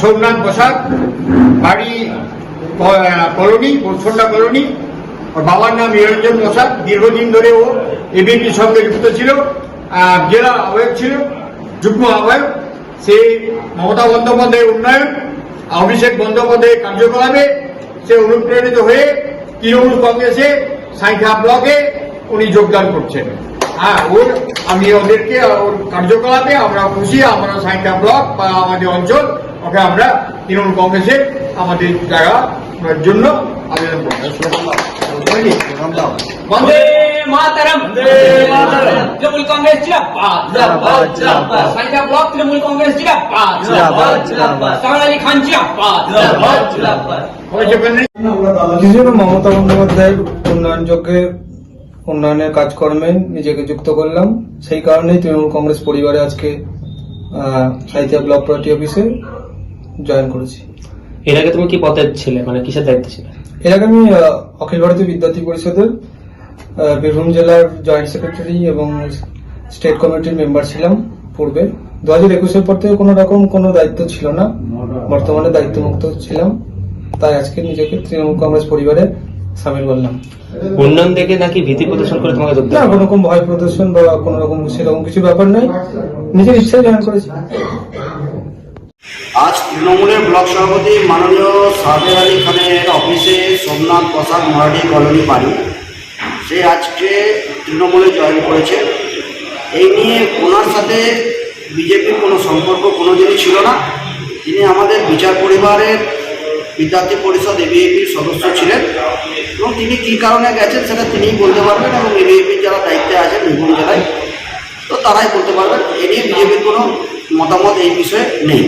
সোমনাথ প্রসাদ বাড়ি colony পরশন্ডা colony, ওর বাবার নাম নিরঞ্জন প্রসাদ দীর্ঘদিন ধরে ও এবিপির সঙ্গে যুক্ত ছিল জেলা আহ্বায়ক ছিল, যুগ্ম আহ্বায়ক, সে মমতা বন্দ্যোপাধ্যায়ের উন্নয়ন, অভিষেক বন্দ্যোপাধ্যায়ের কার্যকলাপে সে অনুপ্রেরিত হয়ে তৃণমূল কংগ্রেসে সাইথা ব্লকে উনি যোগদান করছেন। হ্যাঁ ওর আমি ওদেরকে, ওর কার্যকলাপে আমরা খুশি, আমরা সাইথা ব্লক বা আমাদের অঞ্চল ওকে আমরা তৃণমূল কংগ্রেসে আমাদের জায়গা জন্য আবেদন তৃণমূল কংগ্রেস কংগ্রেস খান মমতা বন্দ্যোপাধ্যায়ের উন্নয়ন যজ্ঞে উন্নয়নের কাজকর্মে নিজেকে যুক্ত করলাম। সেই কারণেই তৃণমূল কংগ্রেস পরিবারে আজকে আহ, সাহিত্যা ব্লক পার্টি অফিসে জয়েন করেছি। এর আগে তুমি কি পদে ছিলে? মানে কিসের দায়িত্বে ছিলে? এর আগে আমি অখিল ভারতীয় বিদ্যার্থী পরিষদের বীরভূম জেলার জয়েন্ট সেক্রেটারি এবং স্টেট কমিটির মেম্বার ছিলাম পূর্বে। দু হাজার একুশের পর থেকে কোনো রকম কোনো দায়িত্ব ছিল না। বর্তমানে দায়িত্বমুক্ত ছিলাম। তাই আজকে নিজেকে তৃণমূল কংগ্রেস পরিবারে সামিল করলাম। উন্নয়ন দেখে নাকি ভীতি প্রদর্শন করে তোমাকে না কোনো রকম ভয় প্রদর্শন বা কোনো রকম সেরকম কিছু ব্যাপার নাই নিজের ইচ্ছায় জয়েন করেছি। আজ তৃণমূলের ব্লক সভাপতি মাননীয় সাদের আলী খানের অফিসে সোমনাথ প্রসাদ মারাঠি কলোনি বাড়ি। সে আজকে তৃণমূলে জয়েন করেছে। এই নিয়ে ওনার সাথে বিজেপির কোনো সম্পর্ক কোনো দিনই ছিল না। তিনি আমাদের বিচার পরিবারের বিদ্যার্থী পরিষদ এবিএপির সদস্য ছিলেন এবং তিনি কী কারণে গেছেন সেটা তিনিই বলতে পারবেন এবং এবিএপির যারা দায়িত্বে আছেন বীরভূম জেলায়, তো তারাই বলতে পারবেন। এ নিয়ে বিজেপির কোনো মতামত এই বিষয়ে নেই।